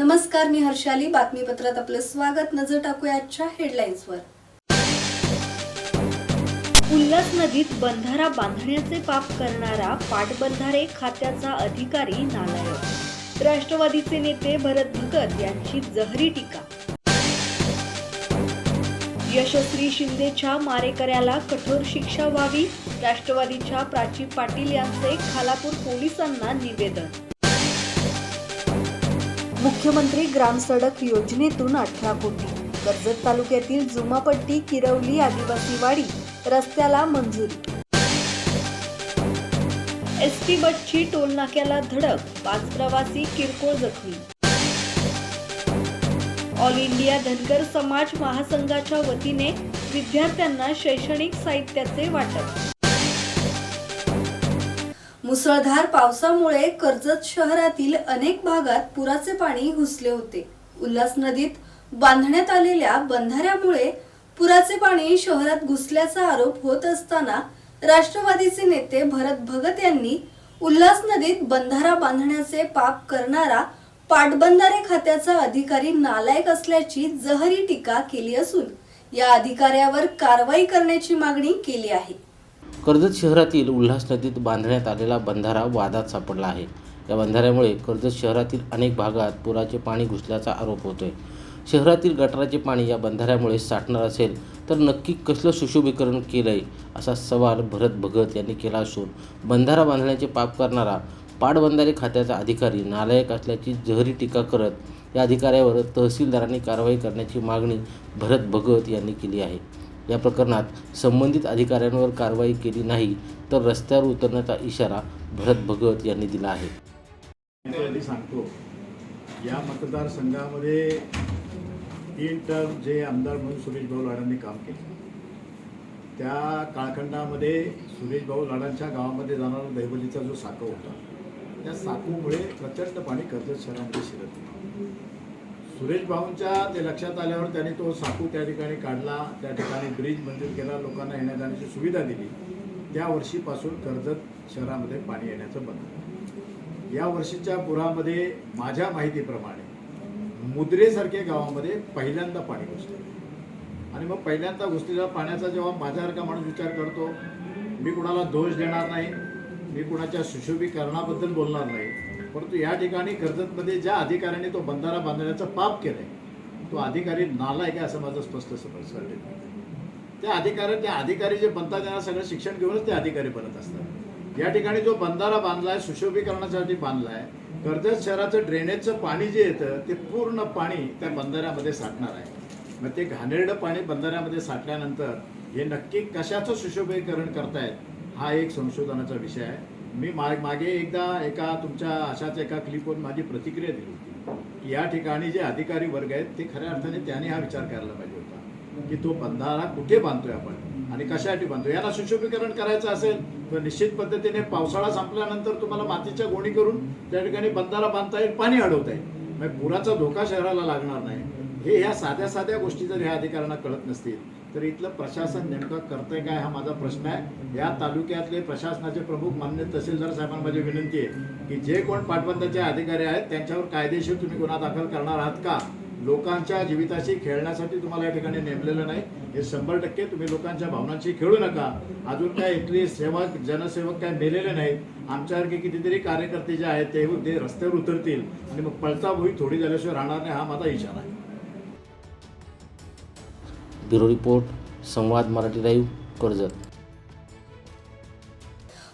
नमस्कार मी हर्षाली. बातमीपत्रात आपलं स्वागत. नजर टाकूया आजच्या हेडलाईन्सवर. उल्हास नदीत बंधारा बांधण्याचे पाप करणारा पाटबंधारे खात्याचा अधिकारी नालायक. राष्ट्रवादीचे नेते भरत भगत यांची जहरी टीका. यशस्वी शिंदेच्या मारेकऱ्याला कठोर शिक्षा व्हावी राष्ट्रवादीच्या प्राची पाटील यांचे खालापूर पोलिसांना निवेदन. मुख्यमंत्री ग्रामसडक योजनेतून अठरा कोटी. कर्जत तालुक्यातील जुमापट्टी किरवली आदिवासी वाडी रस्त्याला मंजुरी. एस टी बसची टोलनाक्याला धडक पाच प्रवासी किरकोळ जखमी. ऑल इंडिया धनगर समाज महासंघाच्या वतीने विद्यार्थ्यांना शैक्षणिक साहित्याचे वाटप. मुसळधार पावसामुळे कर्जत शहरातील अनेक भागात पुराचे पाणी घुसले होते. उल्हास नदीत बांधण्यात आलेल्या बंधाऱ्यामुळे पुराचे पाणी शहरात घुसल्याचा आरोप होत असताना राष्ट्रवादीचे नेते भरत भगत यांनी उल्हास नदीत बंधारा बांधण्याचे पाप करणारा पाटबंधारे खात्याचा अधिकारी नालायक असल्याची जहरी टीका केली असून या अधिकाऱ्यावर कारवाई करण्याची मागणी केली आहे. कर्जत शहरातील उल्हास नदीत बांधण्यात आलेला बंधारा वादात सापडला आहे. या बंधाऱ्यामुळे कर्जत शहरातील अनेक भागात पुराचे पाणी घुसल्याचा आरोप होतोय. शहरातील गटाराचे पाणी या बंधाऱ्यामुळे साठणार असेल तर नक्की कसलं सुशोभीकरण केलं आहे असा सवाल भरत भगत यांनी केला असून बंधारा बांधण्याचे पाप करणारा पाटबंधारे खात्याचा अधिकारी नालायक असल्याची जहरी टीका करत या अधिकाऱ्यावर तहसीलदारांनी कारवाई करण्याची मागणी भरत भगत यांनी केली आहे. या प्रकरणात संबंधित अधिकाऱ्यांवर कारवाई केली नाही तर रस्त्यावर उतरण्याचा इशारा भरत भगत यांनी दिला आहे सांगतो या मतदारसंघामध्ये तीन टर्म जे आमदार म्हणून सुरेश भाऊ लाडांनी काम केलं त्या काळखंडामध्ये सुरेश भाऊ लाडांच्या गावामध्ये जाणारा दैवलीचा जो साकव होता त्या साकूमुळे प्रचंड पाणी कर्जत शहरामध्ये शिरत होतं. सुरेश भाऊंच्या ते लक्षात आल्यावर त्यांनी तो साकू त्या ठिकाणी काढला त्या ठिकाणी ब्रिज मंजूर केला लोकांना येण्या जाण्याची सुविधा दिली. त्या वर्षीपासून कर्जत शहरामध्ये पाणी येण्याचं बंद या वर्षीच्या पुरामध्ये माझ्या माहितीप्रमाणे मुद्रेसारख्या गावामध्ये पहिल्यांदा पाणी घुसलं. आणि मग पहिल्यांदा घुसलेल्या पाण्याचा जेव्हा माझ्यासारखा माणूस विचार करतो मी कुणाला दोष देणार नाही मी कुणाच्या सुशोभीकरणाबद्दल बोलणार नाही परंतु या ठिकाणी कर्जतमध्ये ज्या अधिकाऱ्याने तो बंधारा बांधण्याचं पाप केलंय तो अधिकारी नालायक आहे असं माझं स्पष्ट समज त्या अधिकाऱ्या त्या अधिकारी जे बनतात त्यांना सगळं शिक्षण घेऊनच ते अधिकारी बनत असतात. या ठिकाणी जो बंधारा बांधलाय सुशोभीकरणासाठी बांधलाय कर्जत शहराचं ड्रेनेजचं पाणी जे येतं ते पूर्ण पाणी त्या बंधाऱ्यामध्ये साठणार आहे. मग ते घाणेरडं पाणी बंधाऱ्यामध्ये साठल्यानंतर हे नक्की कशाचं सुशोभीकरण करतायत हा एक संशोधनाचा विषय आहे. मी मा मागे एकदा एका तुमच्या अशाच एका क्लिपवर माझी प्रतिक्रिया दिली होती. की या ठिकाणी जे अधिकारी वर्ग आहेत ते खऱ्या अर्थाने त्याने हा विचार करायला पाहिजे होता. की तो बंधारा कुठे बांधतोय आपण? आणि कशासाठी बांधतोय? याला सुशोभीकरण करायचं असेल तर निश्चित पद्धतीने पावसाळा संपल्यानंतर तुम्हाला मातीच्या गोणी करून त्या ठिकाणी बंधारा बांधता येईल पाणी अडवता येईल. मग पुराचा धोका शहराला लागणार नाही. हे ह्या साध्या साध्या गोष्टी जर ह्या अधिकाऱ्यांना कळत नसतील तर इथलं प्रशासन नेमकं करतंय काय हा माझा प्रश्न आहे. या तालुक्यातले प्रशासनाचे प्रमुख मान्य तहसीलदार साहेबांना माझी विनंती आहे की जे कोण पाटबंधाचे अधिकारी आहेत त्यांच्यावर कायदेशीर तुम्ही गुन्हा दाखल करणार आहात का? लोकांच्या जीविताशी खेळण्यासाठी तुम्हाला या ठिकाणी नेमलेलं नाही. हे शंभर टक्के तुम्ही लोकांच्या भावनांशी खेळू नका. अजून काय इथले सेवक जनसेवक काय मेलेले नाहीत. आमच्यासारखे कितीतरी कार्यकर्ते जे आहेत ते ते रस्त्यावर उतरतील. आणि मग पळता भुई थोडी झाल्याशिवाय राहणार नाही हा माझा इशारा आहे. Bureau report Samvad Marathi live Karjat.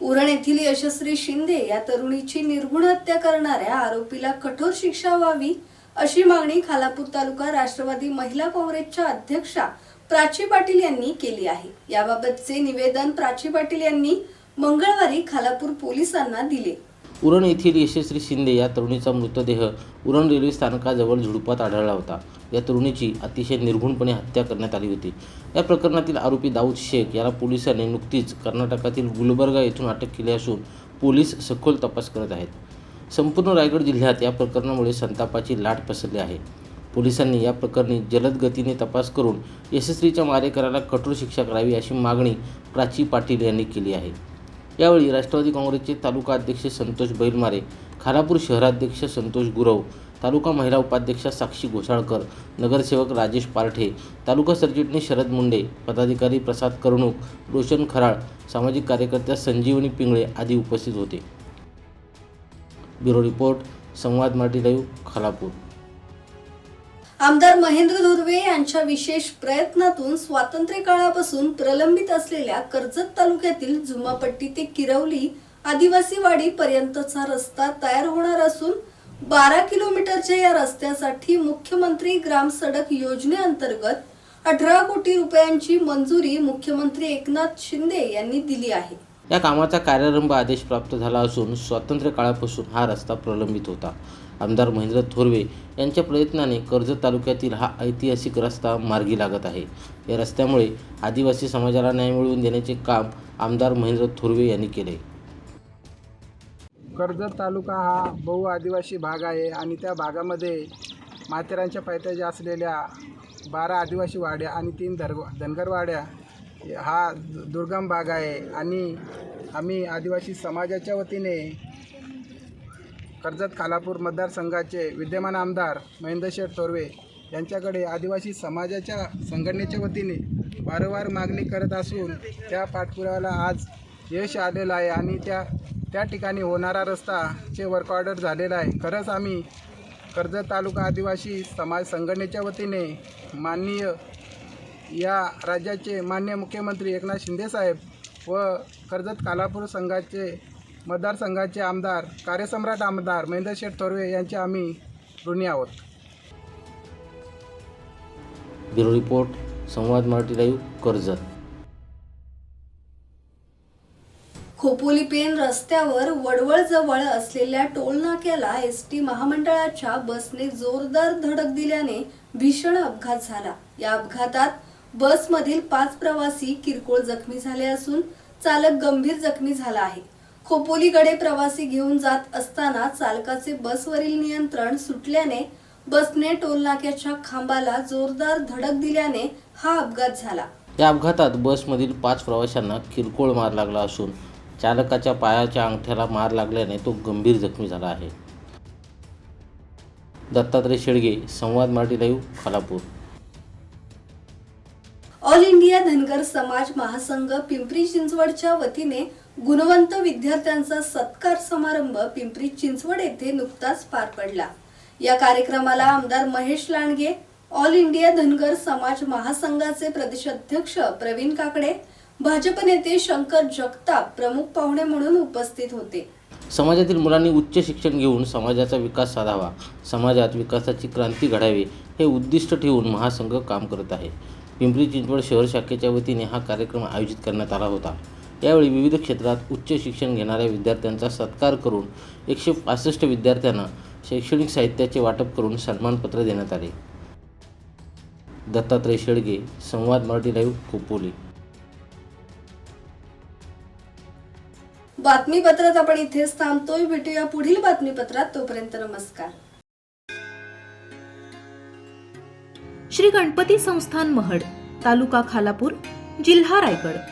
Uran येथील यशस्वी शिंदे या तरुणीची निर्गुण हत्या करणाऱ्या आरोपीला कठोर शिक्षा व्हावी अशी मागणी खालापूर तालुका राष्ट्रवादी महिला काँग्रेसच्या अध्यक्षा प्राची पाटील यांनी केली आहे. याबाबतचे निवेदन प्राची पाटील यांनी मंगळवारी खालापूर पोलिसांना दिले. उरण येथील यशस्वी शिंदे या तरुणीचा मृतदेह उरण रेल्वे स्थानकाजवळ झुडपात आढळला होता. या तरुणीची अतिशय निर्घुणपणे हत्या करण्यात आली होती. या प्रकरणातील आरोपी दाऊद शेख याला पोलिसांनी नुकतीच कर्नाटकातील गुलबर्गा येथून अटक केली असून पोलीस सखोल तपास करत आहेत. संपूर्ण रायगड जिल्ह्यात या प्रकरणामुळे संतापाची लाट पसरली आहे. पोलिसांनी या प्रकरणी जलद गतीने तपास करून यशस्वीच्या मारेकराला कठोर शिक्षा करावी अशी मागणी प्राची पाटील यांनी केली आहे. यावेळी राष्ट्रवादी काँग्रेसचे तालुका अध्यक्ष संतोष बैलमारे खारापूर शहराध्यक्ष संतोष गुरव तालुका महिला उपाध्यक्षा साक्षी घोसाळकर नगरसेवक राजेश पारठे तालुका सरचिटणीस शरद मुंडे पदाधिकारी प्रसाद करणूक रोशन खराळ सामाजिक कार्यकर्त्या संजीवनी पिंगळे आदी उपस्थित होते. Bureau report Samvad Marathi live Khalapur आमदार महेंद्र धुर्वे यांच्या विशेष प्रयत्नातून स्वातंत्र्य काळापासून प्रलंबित असलेल्या कर्जत तालुक्यातील जुमापट्टी ते किरवली आदिवासी वाडी पर्यंतचा रस्ता तयार होणार असून बारा किलोमीटरच्या या रस्त्यासाठी मुख्यमंत्री ग्राम सडक योजनेअंतर्गत अठरा कोटी रुपयांची मंजुरी मुख्यमंत्री एकनाथ शिंदे यांनी दिली आहे. या कामाचा कार्यारंभ आदेश प्राप्त झाला असून स्वातंत्र्य काळापासून हा रस्ता प्रलंबित होता. आमदार महेंद्र थोरवे यांच्या प्रयत्नाने कर्जत तालुक्यातील हा ऐतिहासिक रस्ता मार्गी लागत आहे. या रस्त्यामुळे आदिवासी समाजाला न्याय मिळवून देण्याचे काम आमदार महेंद्र थोरवे यांनी केले. कर्जत तालुका हा बहु आदिवासी भाग आहे आणि त्या भागामध्ये माथेरानच्या पायथ्याच्या असलेल्या बारा आदिवासी वाड्या आणि तीन धर धनगरवाड्या हा दु- दुर्गम भाग आहे. आणि आम्ही आदिवासी समाजाच्या वतीने कर्जत खालापूर मतदारसंघाचे विद्यमान आमदार महेंद्र शेठ थोरवे यांच्याकडे आदिवासी समाजाच्या संघटनेच्या वतीने वारंवार मागणी करत असून त्या पाठपुराव्याला आज यश आलेलं आहे आणि त्या त्या ठिकाणी होणारा रस्ताचे वर्क ऑर्डर झालेला आहे. खरंच आम्ही कर्जत तालुका आदिवासी समाज संघटनेच्या वतीने माननीय या राज्याचे मान्य मुख्यमंत्री एकनाथ शिंदेसाहेब व कर्जत कालापूर संघाचे मतदारसंघाचे आमदार कार्यसम्राट आमदार महेंद्र शेठ थोरवे यांचे आम्ही ऋणी आहोत. Bureau report Samvad Marathi live Karjat. Khopoli Pen रस्त्यावर वडवळ जवळ असलेल्या टोलनाक्याला एस टी महामंडळाच्या बसने जोरदार धडक दिल्याने भीषण अपघात झाला. या अपघातात बसमधील पाच प्रवासी किरकोळ जखमी झाले असून चालक गंभीर जखमी झाला आहे. खोपोलीकडे प्रवासी घेऊन जात असताना चालकाचे बसवरील नियंत्रण सुटल्याने बसने टोलनाक्याच्या खांबाला जोरदार धडक दिल्याने हा अपघात झाला. या अपघातात बसमधील पाच प्रवाशांना किरकोळ मार लागला असून चालकाच्या पायाच्या अंगठ्याला मार लागल्याने तो गंभीर जखमी झाला आहे. Dattatray Shedge Samvad Marathi live Khalapur. All India Dhangar Samaj Mahasangh Pimpri चिंचवडच्या वतीने गुणवंत विद्यार्थ्यांचा सत्कार समारंभ पिंपरी चिंचवड येथे नुकताच पार पडला. या कार्यक्रमाला आमदार महेश लांडगे ऑल इंडिया धनगर समाज महासंघाचे प्रदेशाध्यक्ष प्रवीण काकडे भाजप नेते शंकर जगताप प्रमुख पाहुणे म्हणून उपस्थित होते. समाजातील मुलांनी उच्च शिक्षण घेऊन समाजाचा विकास साधावा समाजात विकासाची क्रांती घडावी हे उद्दिष्ट ठेवून महासंघ काम करत आहे. पिंपरी चिंचवड शहर शाखेच्या वतीने हा कार्यक्रम आयोजित करण्यात आला होता. यावेळी विविध क्षेत्रात उच्च शिक्षण घेणाऱ्या विद्यार्थ्यांचा सत्कार करून एकशे पासष्ट विद्यार्थ्यांना शैक्षणिक साहित्याचे वाटप करून सन्मानपत्र देण्यात आले. दत्तात्रय शेडगे संवाद मराठी लाईव्ह खोपोली बातमीपत्रात आपण इथेच थांबतोय. भेटूया पुढील बातमीपत्रात. तोपर्यंत नमस्कार. श्री गणपती संस्थान महड तालुका खालापूर जिल्हा रायगड.